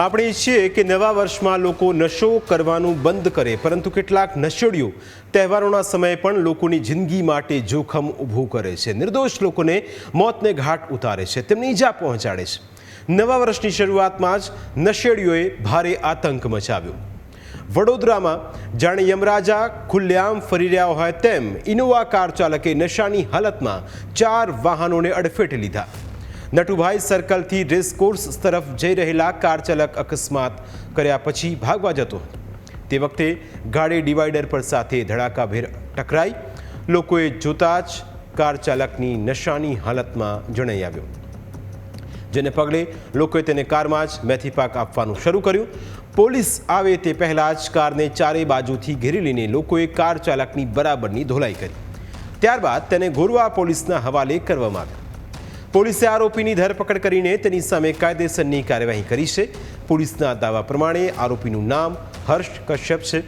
આપણે ઈચ્છીએ કે નવા વર્ષમાં લોકો નશો કરવાનું બંધ કરે, પરંતુ કેટલાક નશેડીઓ તહેવારોના સમયે પણ લોકોની જિંદગી માટે જોખમ ઊભું કરે છે. નિર્દોષ લોકોને મોતને ઘાટ ઉતારે છે. તેમને ઈજા પહોંચાડે છે. નવા વર્ષની શરૂઆતમાં જ નશેડીઓએ ભારે આતંક મચાવ્યો. વડોદરામાં જાણે યમરાજા ખુલ્લેઆમ ફરી રહ્યા હોય તેમ ઇનોવા કાર ચાલકે નશાની હાલતમાં ચાર વાહનોને અડફેટે લીધા. નટુભાઈ સર્કલથી રેસકોર્સ તરફ જઈ રહેલા કાર ચાલક અકસ્માત કર્યા પછી ભાગવા જતો હતો. તે વખતે ગાડી ડિવાઈડર પર સાથે ધડાકાભેર ટકરાઈ. લોકોએ જોતા જ કાર ચાલકની નશાની હાલતમાં જણાઈ આવ્યો. જેને પગલે લોકોએ તેને કારમાં જ મેથી પાક આપવાનું શરૂ કર્યું. પોલીસ આવે તે પહેલાં જ કારને ચારે બાજુથી ઘેરી લઈને લોકોએ કાર ચાલકની બરાબરની ધોલાઈ કરી. ત્યારબાદ તેને ગોરવા પોલીસના હવાલે કરવામાં આવ્યો. પોલીસે આરોપીની ધરપકડ કરીને તેની સામે કાયદેસરની કાર્યવાહી કરી છે. પોલીસના દાવા પ્રમાણે આરોપીનું નામ હર્ષ કશ્યપ છે.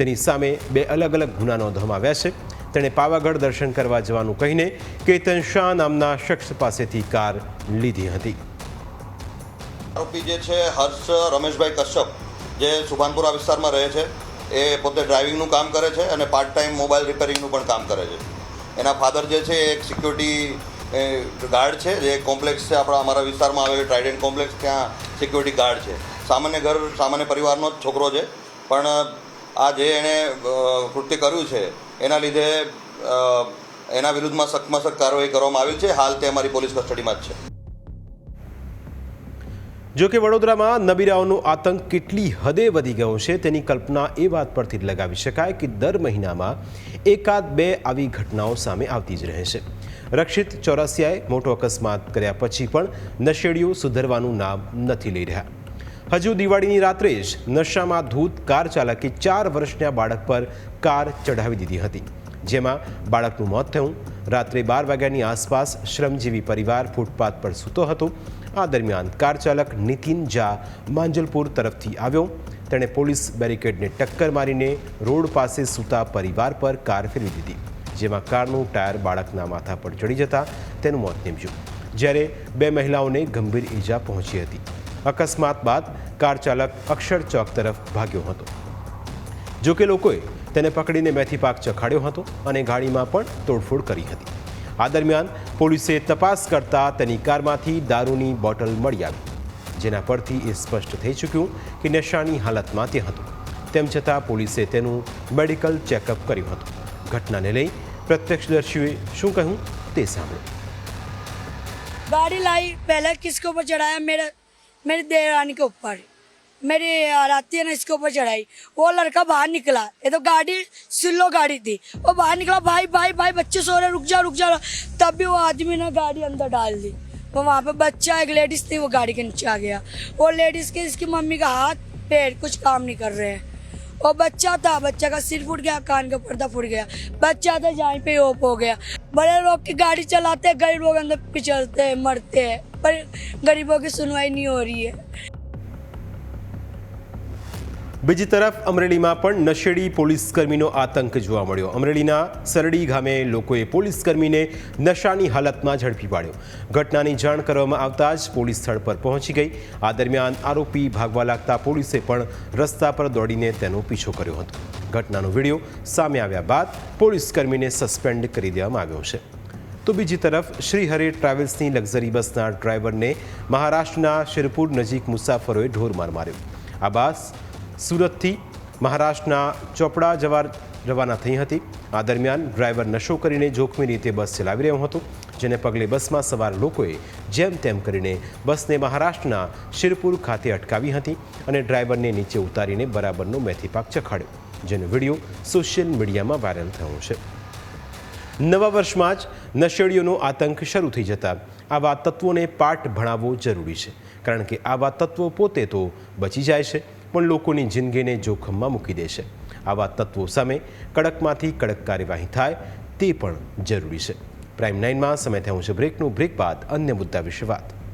તેની સામે બે અલગ અલગ ગુના નોંધવામાં આવ્યા છે. તેણે પાવાગઢ દર્શન કરવા જવાનું કહીને કેતન શાહ નામના શખ્સ પાસેથી કાર લીધી હતી. આરોપી જે છે હર્ષ રમેશભાઈ કશ્યપ, જે સુભાનપુરા વિસ્તારમાં રહે છે, એ પોતે ડ્રાઇવિંગનું કામ કરે છે અને પાર્ટ ટાઈમ મોબાઈલ રિપેરિંગનું પણ કામ કરે છે. એના ફાધર જે છે એક સિક્યુરિટી ગાર્ડ છે, જે કોમ્પ્લેક્સ છે, આપણા અમારા વિસ્તારમાં આવેલો ટ્રાઇડેન્ટ કોમ્પ્લેક્સ, ત્યાં સિક્યુરિટી ગાર્ડ છે. સામાન્ય ઘર, સામાન્ય પરિવારનો જ છોકરો છે, પણ આ જે એણે કૃત્ય કર્યું છે, એના લીધે એના વિરુદ્ધમાં સખમાં કાર્યવાહી કરવામાં આવી છે. હાલ તે અમારી પોલીસ કસ્ટડીમાં જ છે. જો કે વડોદરામાં નબીરાઓનો આતંક કેટલી હદે વધી ગયો છે, તેની કલ્પના એ વાત પરથી લગાવી શકાય કે દર મહિનામાં એકાદ બે આવી ઘટનાઓ સામે આવતી જ રહે છે. રક્ષિત ચોરસિયાએ મોટો અકસ્માત કર્યા પછી પણ નશેડીઓ સુધરવાનું નામ નથી લઈ રહ્યા. હજુ દિવાળીની રાત્રે જ નશામાં ધૂત કાર ચાલકે ચાર વર્ષના બાળક પર કાર ચઢાવી દીધી હતી, જેમાં બાળકનું મોત થયું. રાત્રે બાર વાગ્યાની આસપાસ શ્રમજીવી પરિવાર ફૂટપાથ પર સૂતો હતો. આ દરમિયાન કાર ચાલક નીતિન ઝા માંજલપુર તરફથી આવ્યો. તેણે પોલીસ બેરિકેડને ટક્કર મારીને રોડ પાસે સૂતા પરિવાર પર કાર ફેરવી દીધી. જેમાં કારનું ટાયર બાળકના માથા પર ચડી જતા તેનું મોત નીપજ્યું. જ્યારે બે મહિલાઓને ગંભીર ઈજા પહોંચી હતી. અકસ્માત બાદ કાર ચાલક અક્ષર ચોક તરફ ભાગ્યો હતો. જોકે લોકોએ તેને પકડીને મેથી પાક ચખાડ્યો હતો અને ગાડીમાં પણ તોડફોડ કરી હતી. આ દરમિયાન પોલીસે તપાસ કરતા તેની કારમાંથી દારૂની બોટલ મળી આવી. જેના પરથી એ સ્પષ્ટ થઈ ચૂક્યું કે નશાની હાલતમાં તે હતું. તેમ છતાં પોલીસે તેનું મેડિકલ ચેકઅપ કર્યું હતું. ઘટનાને લઈ પ્રત્યક્ષદર્શીઓએ શું કહ્યું તે સાંભળો गाड़ी लाई पहले किसके ऊपर चढ़ाया मेरे मेरी देवरानी के ऊपर मेरी आराती ने इसके ऊपर चढ़ाई वो लड़का बाहर निकला ये तो गाड़ी सिल्लो गाड़ी थी वो बाहर निकला भाई भाई भाई बच्चे सो रहे रुक जा रुक जा तब भी वो आदमी ने गाड़ी अंदर डाल दी वो वहाँ पे बच्चा एक लेडीज थी वो गाड़ी के नीचे आ गया वो लेडीज के इसकी मम्मी का हाथ पैर कुछ काम नहीं कर रहे हैं वो बच्चा था बच्चा का सिर फूट गया कान का पर्दा फूट गया बच्चा था जहाँ पे ओप हो गया बड़े लोग की गाड़ी चलाते हैं गरीब लोग अंदर पिछड़ते हैं मरते हैं पर गरीबों की सुनवाई नहीं हो रही है બીજી તરફ અમરેલીમાં પણ નશેડી પોલીસકર્મીનો આતંક જોવા મળ્યો. અમરેલીના સરડી ગામે લોકોએ પોલીસકર્મીને નશાની હાલતમાં ઝડપી પાડ્યો. ઘટનાની જાણ કરવામાં આવતા જ પોલીસ સ્થળ પર પહોંચી ગઈ. આ દરમિયાન આરોપી ભાગવા લાગતા પોલીસે પણ રસ્તા પર દોડીને તેનો પીછો કર્યો હતો. ઘટનાનો વીડિયો સામે આવ્યા બાદ પોલીસકર્મીને સસ્પેન્ડ કરી દેવામાં આવ્યો છે. તો બીજી તરફ શ્રીહરિ ટ્રાવેલ્સની લક્ઝરી બસના ડ્રાઈવરને મહારાષ્ટ્રના શિરપુર નજીક મુસાફરોએ ઢોરમાર માર્યો. આ બસ સુરતથી મહારાષ્ટ્રના ચોપડા જવા રવાના થઈ હતી. આ દરમિયાન ડ્રાઈવર નશો કરીને જોખમી રીતે બસ ચલાવી રહ્યો હતો, જેને પગલે બસમાં સવાર લોકોએ જેમ તેમ કરીને બસને મહારાષ્ટ્રના શિરપુર ખાતે અટકાવી હતી અને ડ્રાઈવરને નીચે ઉતારીને બરાબરનો મેથી પાક ચખાડ્યો, જેનો વીડિયો સોશિયલ મીડિયામાં વાયરલ થયો છે. નવા વર્ષમાં જ નશેડીઓનો આતંક શરૂ થઈ જતા આવા તત્વોને પાઠ ભણાવવો જરૂરી છે, કારણ કે આવા તત્વો પોતે તો બચી જાય છે. પણ લોકોની જિંદગીને જોખમમાં મૂકી દે છે. આવા તત્વો સામે કડકમાંથી કડક કાર્યવાહી થાય તે પણ જરૂરી છે. પ્રાઇમ નાઇનમાં સમય થયું છે. બ્રેકનું બ્રેક બાદ અન્ય મુદ્દા વિશે વાત.